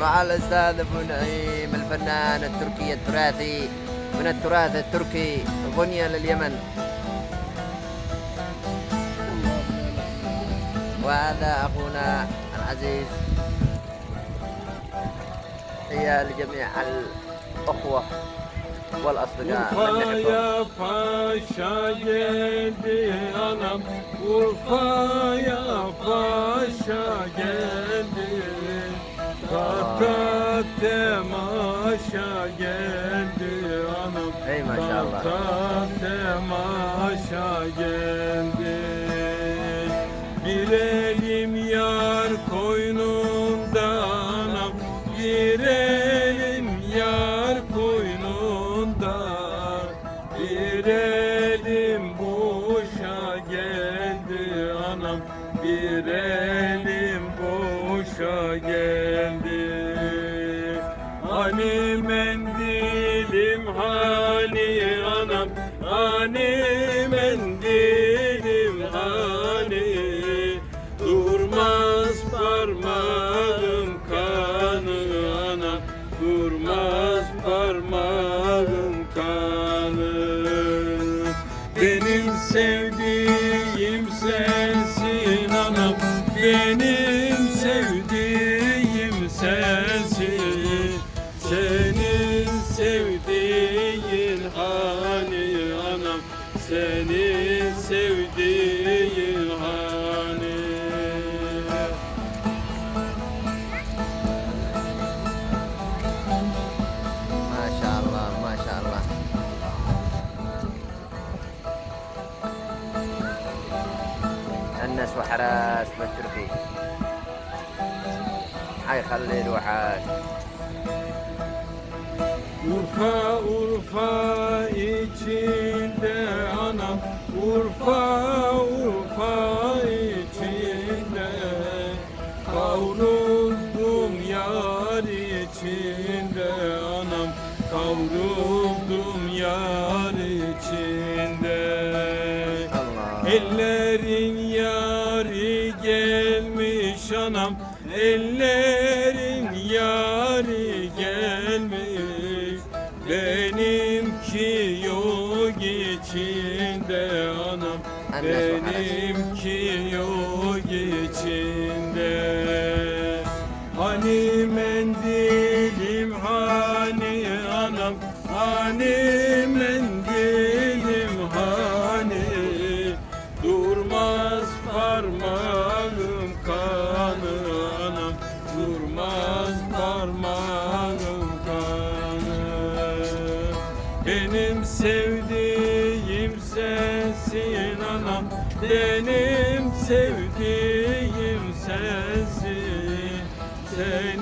مع الأستاذ أبو نعيم الفنان التركي التراثي من التراث التركي غنية لليمن. وهذا أخونا العزيز. هي لجميع الأخوة والأصدقاء. Urfa'ya paşa geldi anam Urfa'ya paşa geldi Temaşa geldi anam. Ey maşallah. Temaşa geldi. Bir elim yar koynunda anam. Bir elim yar koynunda Bir elim boşa geldi anam. Bir elim boşa geldi Hani mendilim hani anam. Hani mendilim hani Durmaz parmağım kanı anam Durmaz parmağım kanı. Benim sevdiğim sensin anam. Benim sevdiğin hani Maşallah maşallah الناس وحراس بشر فيه حيخلي الوحاس أرفع أرفع إيجي. Urfa Urfa içinde Kavruldum yar içinde. Anam Kavruldum yar içinde. Allah. Ellerin yari gelmiş anam. Ellerin yari gelmiş Benimki yok içinde Hani mendilim hani anam Hani mendilim hani Durmaz parmağım kanı anam Durmaz parmağım kanı Benim sevdiğim sensin anam. Benim sevdiğim sensin. Seni